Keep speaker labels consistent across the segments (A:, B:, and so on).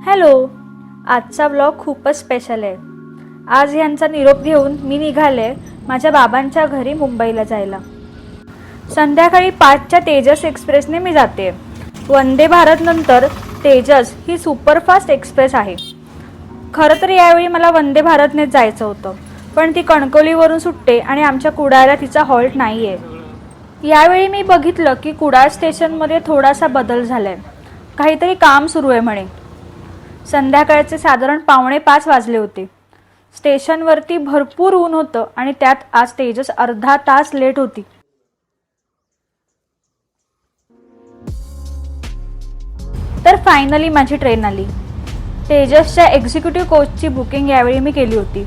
A: Hello आजचा blog खूपच special आहे. आज यांचा निरोप घेऊन मी निघाले माझ्या बाबांच्या घरी मुंबईला जायला. संध्याकाळी पाचच्या तेजस एक्सप्रेसने मी जाते. वंदे भारतनंतर तेजस ही सुपरफास्ट एक्सप्रेस आहे. खरं तर यावेळी मला वंदे भारतनेच जायचं होतं पण ती कणकवलीवरून सुटते आणि आमच्या कुडाळला तिचा हॉल्ट नाही आहे यावेळी मी बघितलं की कुडाळ स्टेशनमध्ये थोडासा बदल झाला आहे काहीतरी काम सुरू आहे म्हणे. संध्याकाळचे साधारण पावणे पाच वाजले होते. स्टेशनवरती भरपूर ऊन होतं आणि त्यात आज तेजस अर्धा तास लेट होती. तर फायनली माझी ट्रेन आली. तेजसच्या एक्झिक्युटिव्ह कोचची बुकिंग यावेळी मी केली होती.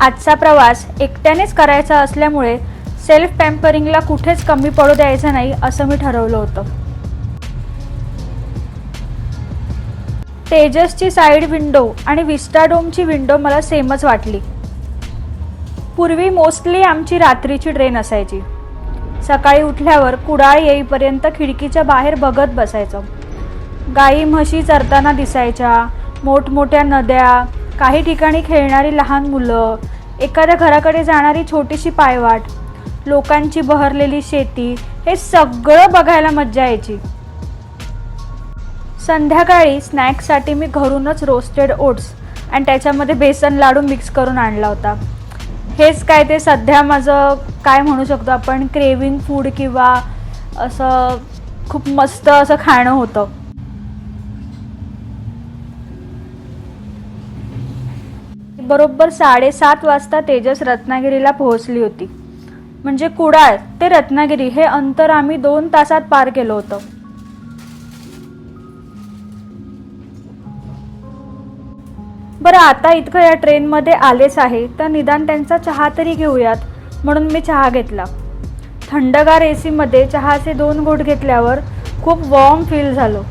A: आजचा प्रवास एकट्यानेच करायचा असल्यामुळे सेल्फ पॅम्परिंगला कुठेच कमी पडू द्यायचं नाही असं मी ठरवलं होतं. तेजसची साईड विंडो आणि विस्टाडोमची विंडो मला सेमच वाटली. पूर्वी मोस्टली आमची रात्रीची ट्रेन असायची. सकाळी उठल्यावर कुडाळ येईपर्यंत खिडकीच्या बाहेर बघत बसायचं. गाई म्हशी चरताना दिसायच्या मोठमोठ्या नद्या काही ठिकाणी खेळणारी लहान मुलं एखाद्या घराकडे जाणारी छोटीशी पायवाट लोकांची बहरलेली शेती हे सगळं बघायला मज्जा यायची. संध्याकाळी स्नॅक्ससाठी मी घरूनच रोस्टेड ओट्स आणि त्याच्यामध्ये बेसन लाडू मिक्स करून आणला होता. हेच काय ते सध्या माझं काय म्हणू शकतो आपण क्रेविंग फूड किंवा असं खूप मस्त असं खाणं होतं. बरोबर साडेसात वाजता तेजस रत्नागिरीला पोहोचली होती. म्हणजे कुडाळ ते रत्नागिरी हे अंतर आम्ही दोन तासात पार केलं होतं. बरं आता इतकं या ट्रेनमध्ये आलेच आहे तर निदान त्यांचा चहा तरी घेऊयात म्हणून मी चहा घेतला. थंडगार ए सीमध्ये चहाचे दोन घोट घेतल्यावर खूप वॉर्म फील झालं.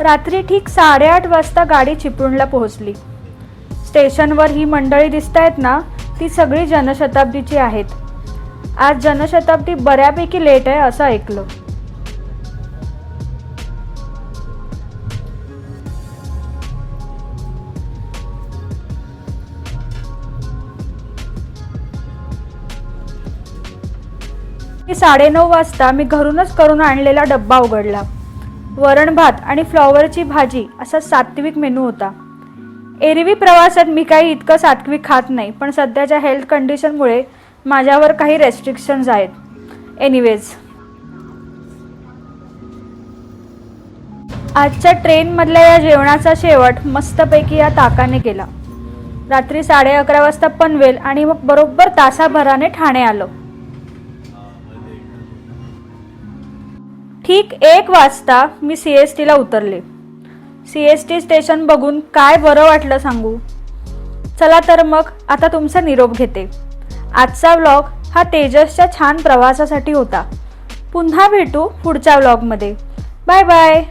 A: रात्री ठीक साडेआठ वाजता गाडी चिपळूणला पोहोचली. स्टेशनवर ही मंडळी दिसत आहेत ना ती सगळी जनशताब्दीची आहेत. आज जनशताब्दी बऱ्यापैकी लेट आहे असं ऐकलं. मी साडेनऊ वाजता मी घरूनच करून आणलेला डब्बा उघडला. वरण भात आणि फ्लॉवरची भाजी असा सात्विक मेनू होता. एरवी प्रवासात मी काही इतकं सात्विक खात नाही पण सध्याच्या हेल्थ कंडिशनमुळे माझ्यावर काही रेस्ट्रिक्शन्स आहेत. एनिवेज आजच्या ट्रेनमधल्या या जेवणाचा शेवट मस्तपैकी या ताकाने केला. रात्री साडे अकरा वाजता पनवेल आणि मग बरोबर तासाभराने ठाणे आलो. ठीक एक वाजता मी सी एस टीला उतरले. सी एस टी स्टेशन बघून काय बरं वाटलं सांगू? चला तर मग आता तुमचा निरोप घेते. आजचा व्लॉग हा तेजसच्या छान प्रवासासाठी होता. पुन्हा भेटू पुढच्या व्लॉगमध्ये बाय बाय